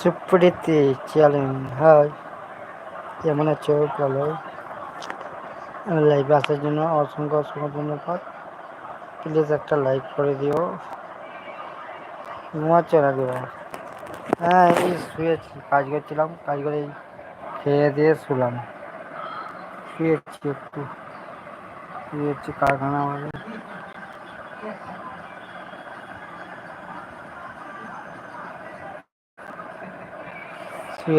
Supriti challenge, high, কেমন আছো? বলো লাইভে আসার জন্য অসংখ্য অসংখ্য ধন্যবাদ। প্লিজ একটা লাইক করে দিও। ঘুমাচ্ছ নাকি হ্যাঁ এই শুয়েছি কাজ করছিলাম, কাজ করে খেয়ে দিয়ে শুলাম। শুয়েছি একটু। শুয়েছি কারখানা আমাদের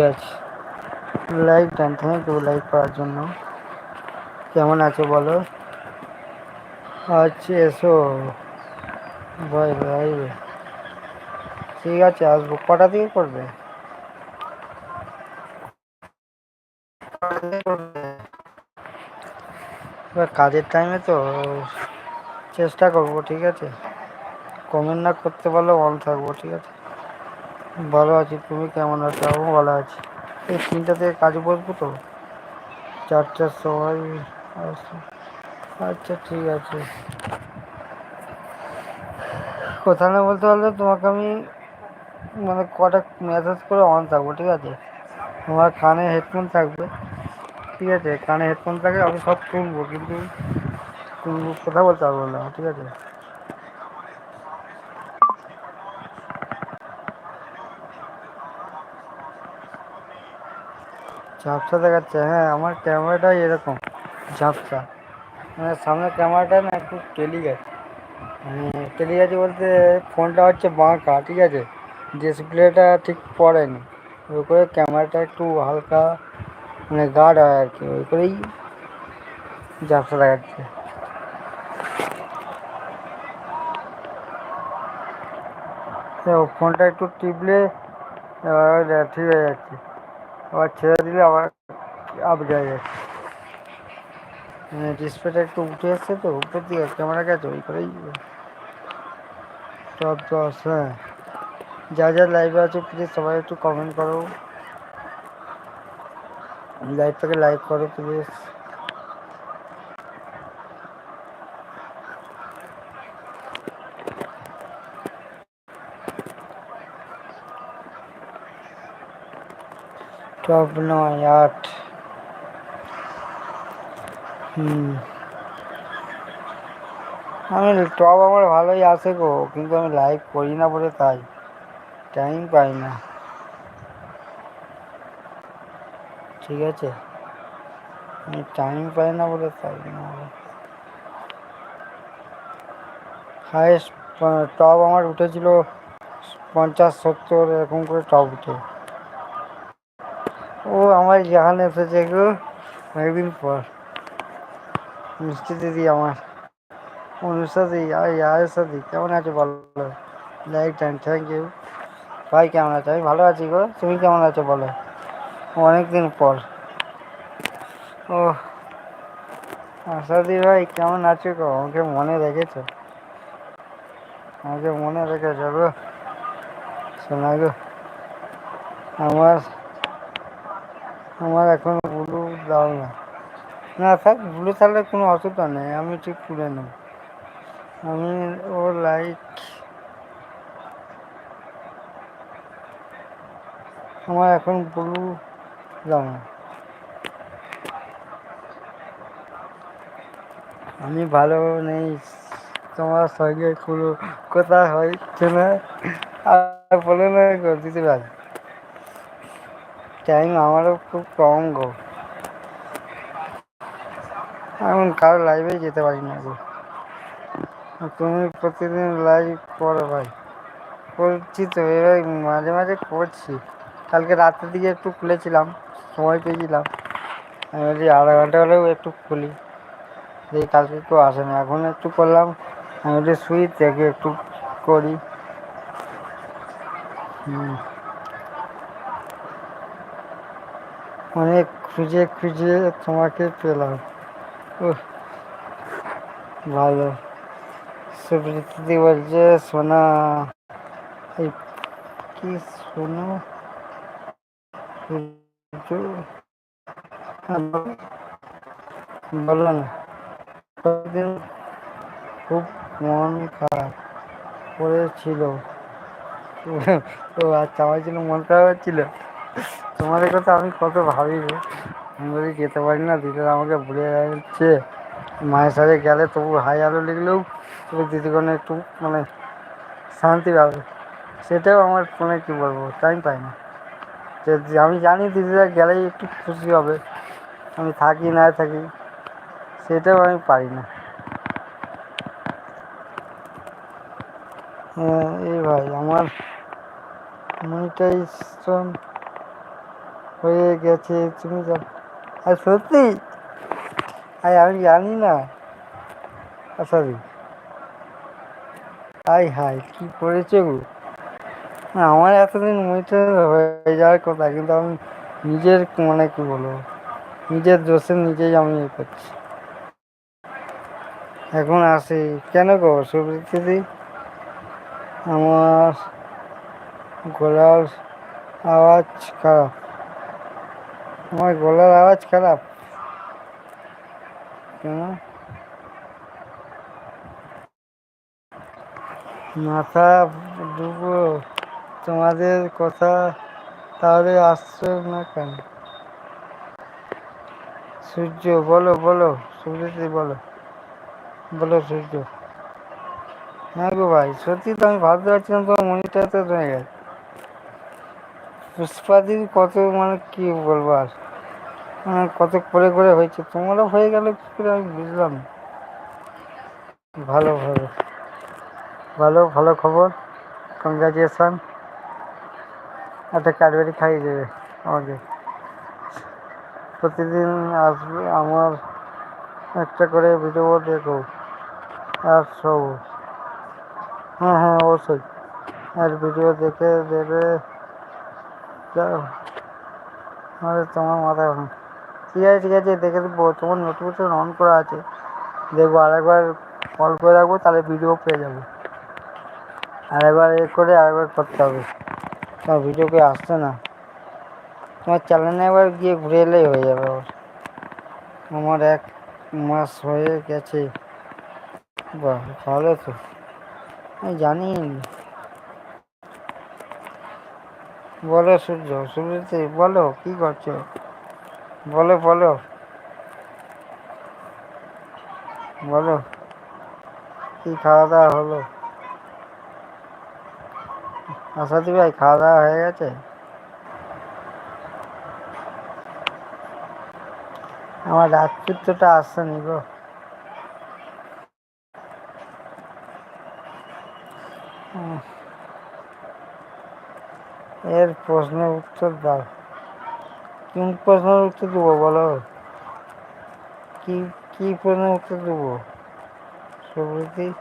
আছি। লাইক টান থ্যাংক ইউ লাইক করার জন্য। কেমন আছো বলো? আচ্ছা এসো। ভাই ভাই ঠিক আছে, আসব। কটা থেকে করবে? এবার কাজের টাইমে তো চেষ্টা করব, ঠিক আছে? কমেন্ট না করতে পারলে অন থাকব, ঠিক আছে? ভালো আছি, তুমি কেমন আছো? আমিও ভালো আছি। এই তিনটা থেকে কাজ বসবো তো? চারটার আসো আচ্ছা ঠিক আছে। কথা না বলতে পারলে তোমাকে আমি মানে কটা মেসেজ করে অন থাকব, ঠিক আছে? তোমার কানে হেডফোন থাকবে, ঠিক আছে? কানে হেডফোন থাকবে আমি সব শুনব কিন্তু কথা বলতে পারব না, ঠিক আছে? ঝাপসা দেখাচ্ছে হ্যাঁ আমার ক্যামেরাটাই এরকম ঝাপসা। মানে সামনের ক্যামেরাটা না একটু টেলি গেছে মানে টেলি গেছে বলতে ফোনটা হচ্ছে বাঁকা, ঠিক আছে? ডিসপ্লেটা ঠিক পড়েনি। ওই করে ক্যামেরাটা একটু হালকা মানে গাঢ় হয় আর কি, ওই করেই ঝাপসা দেখাচ্ছে। তো ফোনটা একটু টিপলে এবার ঠিক হয়ে যাচ্ছে। আবার ছেড়ে দিলে আবার আপ যায় যাচ্ছে মানে ডিসপ্লেটা একটু উঠে এসছে তো উপর দিকে ক্যামেরা গেছে ওই করেই টপ দশ হ্যাঁ যা যা লাইভে আছে প্লিজ সবাই একটু কমেন্ট করো লাইভটাকে লাইক করো প্লিজ টপ নয় আট হুম আমি টপ আমার ভালোই আসে গো, কিন্তু আমি লাইভ করি না বলে তাই। টাইম পাই না। ঠিক আছে? আমি টাইম পাই না বলে তাই না। হায়েস্ট টপ আমার উঠেছিল পঞ্চাশ, সত্তর, এরকম করে টপ উঠে। ও আমার জাহান এসেছে গো, অনেকদিন পর। মিষ্টি দিদি আমার। অনুষা দি আয়েশা দি, কেমন আছো বলো? লাইক টাইম থ্যাংক ইউ ভাই, কেমন আছো? আমি ভালো আছি গো, তুমি কেমন আছো বলো? অনেকদিন পর। ও আশাদি ভাই, কেমন আছো গো? আমাকে মনে রেখেছো? আমাকে মনে রেখেছো গো। শোনা গো, আমার আমার এখন ব্লু দাও না। না থাক ব্লু থাকলে কোনো অসুবিধা নেই, আমি ঠিক তুলে নেব। আমি ও লাইক আমার এখন ব্লু দাও না। আমি ভালো নেই, তোমার সঙ্গে কোনো কথা হচ্ছে না, আর বলে না দিতে পারি। টাইম আমারও খুব কম গো। এখন কারও লাইভেই যেতে পারি না গো। তুমি প্রতিদিন লাইভ করো ভাই। করছি তো, এবার মাঝে মাঝে করছি। কালকে রাতের দিকে একটু খুলেছিলাম, সময় পেয়েছিলাম। আমি বলছি আধা ঘণ্টা হলেও একটু খুলি। এই কালকে একটু আসে না, এখন একটু করলাম। আমি বলছি শুই থেকে একটু করি। হুম। অনেক খুঁজে খুঁজে তোমাকে পেলাম। উহ, ভালো। সুপ্রীতি বলছে সোনা। এই কি সোনা? বলো। না। কয়েকদিন খুব মন খারাপ করেছিল। ও আচ্ছা আমার জন্য মন খারাপ হচ্ছিল? তোমাদের কথা আমি কত ভাবি আমি বলি, যেতে পারি না, দিদিরা আমাকে ভুলে যাচ্ছে। মায়ের সাথে গেলে তবু হাই আলো লিখলেও তবু দিদিগণে একটু মানে শান্তি পাবে। সেটাও আমার ফোনে কী বলব টাইম পাই না। যে আমি জানি দিদিরা গেলেই একটু খুশি হবে। আমি থাকি, না থাকি, সেটাও আমি পারি না। হ্যাঁ এই ভাই, আমার মনিটাইজেশন হয়ে গেছে, তুমি আর সত্যি? আরে আমি জানি না। সরি হাই হাই, কী করেছে গো? আমার এতদিন মনিটাইজ হয়ে যাওয়ার কথা, কিন্তু আমি নিজের মানে কী বলব, নিজের দোষে নিজেই আমি ইয়ে করছি। এখন আসি। কেন গো, সুবৃত্তি আমার গলার আওয়াজ খারাপ। আমার গলার আওয়াজ খারাপ। কেন? মাথা ডুবো, তোমাদের কথা তাহলে আসছো না কেন? সূর্য, বলো বলো সুবৃত্তি বলো বলো সূর্য। হ্যাঁ গো ভাই, সত্যি তো আমি ভাবতে পারছিলাম তোমার মনিটা তো হয়ে গেছে। পুষ্পাদির কত মানে কি বলব আর? মানে কত করে করে হয়েছে? তোমারও হয়ে গেল কি করে আমি বুঝলাম। ভালো ভালো। ভালো ভালো খবর। কংগ্রাচুলেশন একটা ক্যাডবেরি খাইয়ে দেবে আমাকে। প্রতিদিন আসবে আমার একটা করে ভিডিও দেখো। আর সব। হ্যাঁ হ্যাঁ অবশ্যই। আর ভিডিও দেখে দেবে আরে, তোমার মাথা এখন ঠিক আছে ঠিক আছে, দেখে দেবো তোমার নোটিফিকেশন অন করা আছে। দেখব, আরেকবার কল করে রাখব, তাহলে ভিডিও পেয়ে যাব। আরেকবার এ করে আরেকবার করতে হবে। তোমার ভিডিও কে আসছে না। তোমার চ্যানেলে একবার গিয়ে ঘুরে এলেই হয়ে যাবে আবার। আমার এক মাস হয়ে গেছে। বাহ, ভালো তো। আমি জানি বলো সূর্য সূর্যতে বলো, কি করছ? বলো বলো। বলো, কি খাওয়া দাওয়া হলো? আসাদি ভাই, খাওয়া দাওয়া হয়ে গেছে? আমার রাজপুত্রটা আসছে নি গো। উম। এর প্রশ্নের উত্তর দাও। কোন প্রশ্নের উত্তর দেবো বলো? কি কি প্রশ্নের উত্তর দেবো? সুবৃতি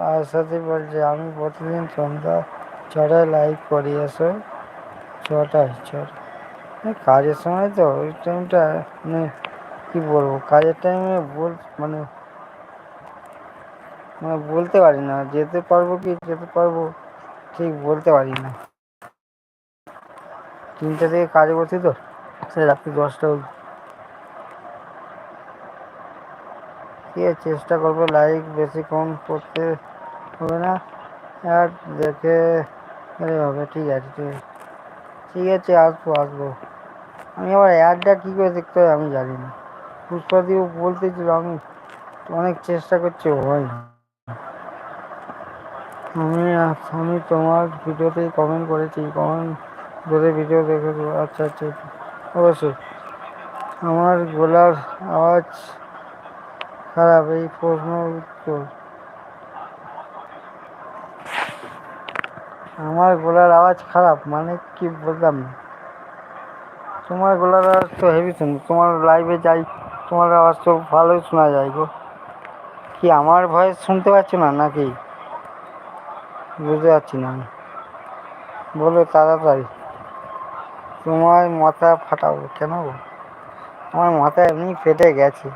আর সাথে বলছে, আমি প্রতিদিন সন্ধ্যা ছটায় লাইভ করি, এসো। ছটায় ছটা কাজের সময় তো, ওই টাইমটা মানে কী বলব? কাজের টাইমে বল মানে মানে বলতে পারি না, যেতে পারব কি যেতে পারব ঠিক বলতে পারি না। তিনটে থেকে কাজ করছি তো, সে রাত্রি দশটা অবধি। আছে চেষ্টা করব লাইক বেশিক্ষণ করতে হবে না, আর দেখে হবে, ঠিক আছে ঠিক আছে। ঠিক আছে, আসব আসব। আমি আবার অ্যাডটা কী করে দেখতে হবে আমি জানি না। পুষ্পাদিও বলতেছিল আমি, অনেক চেষ্টা করছি হয় না। আমি আমি তোমার ভিডিওতে কমেন্ট করেছি কমেন্ট ধরে ভিডিও দেখেছ। আচ্ছা আচ্ছা আচ্ছা। অবশ্যই। আমার গলার আওয়াজ খারাপ, এই প্রশ্ন উত্তর। আমার গলার আওয়াজ খারাপ মানে কি বললাম? তোমার গলার আওয়াজ তো হেভি শুনি তোমার লাইভে যাই, তোমার আওয়াজ তো ভালোই শোনা যায় গো। কি আমার ভয়েস শুনতে পাচ্ছ না, নাকি? বুঝতে পারছি না। আমি বলো তাড়াতাড়ি। তোমার মাথা ফাটাবো কেন আমার মাথা এমনি ফেটে গেছে।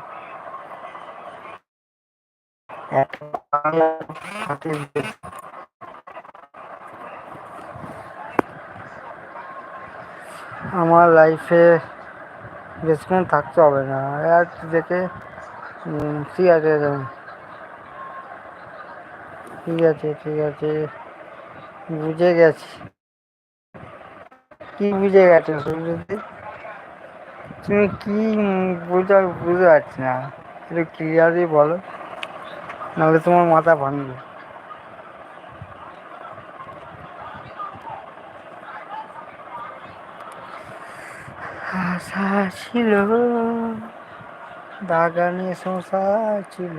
আমার লাইফে বেশিক্ষণ থাকতে হবে না। এক দেখে ঠিক আছে ঠিক আছে ঠিক আছে। বুঝে গেছি। কি বুঝে গেছো সুব্রতি? তুমি কি বুঝতে বুঝতে পারছি না। একটু ক্লিয়ারলি বলো, নাহলে তোমার মাথা ভাঙবে। আশা ছিল, বাগানে শশা ছিল।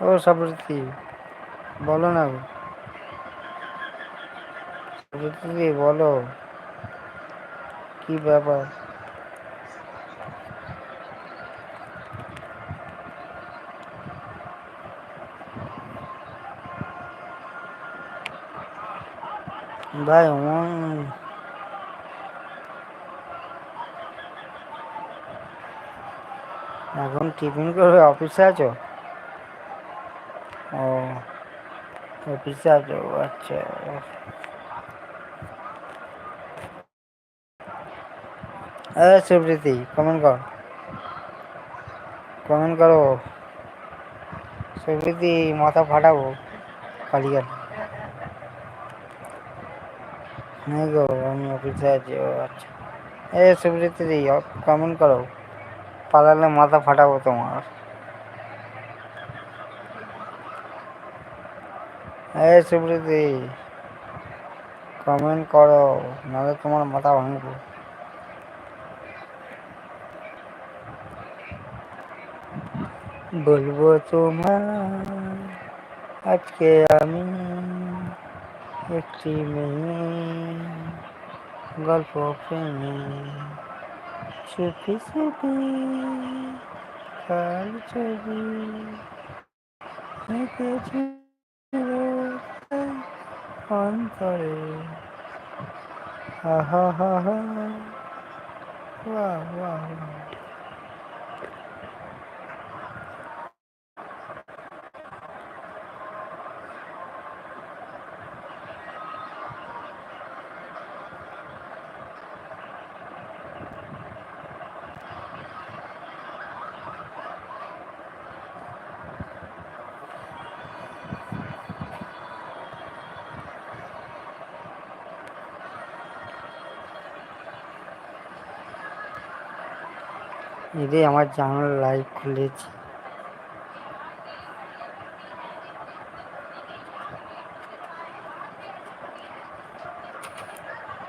ও সাবরতি বলো না সাবরতি বলো। কি ব্যাপার? ভাই এখন টিফিন করবে অফিসে আছো? ও অফিসে আছো আচ্ছা এ সুপ্রীতি কমেন্ট কর। কমেন্ট করো। সুপ্রীতি, মাথা ফাটাবো কালি কালি নেই গো, আমি অফিসে আছি আচ্ছা। এ সুপ্রীতি কমেন্ট করো। পালালে মাথা ফাটাবো তোমার। এ সুপ্রীতি কমেন্ট করো, নাহলে তোমার মাথা ভাঙবো। বলব তোমার আজকে আমি একটি মেয়ে গল্প প্রেমে চুপি চুপি কাল ছবি অন্তরে আহা হা হা বাহ বাহ এরে আমার জানালা লাইট খুলেছি।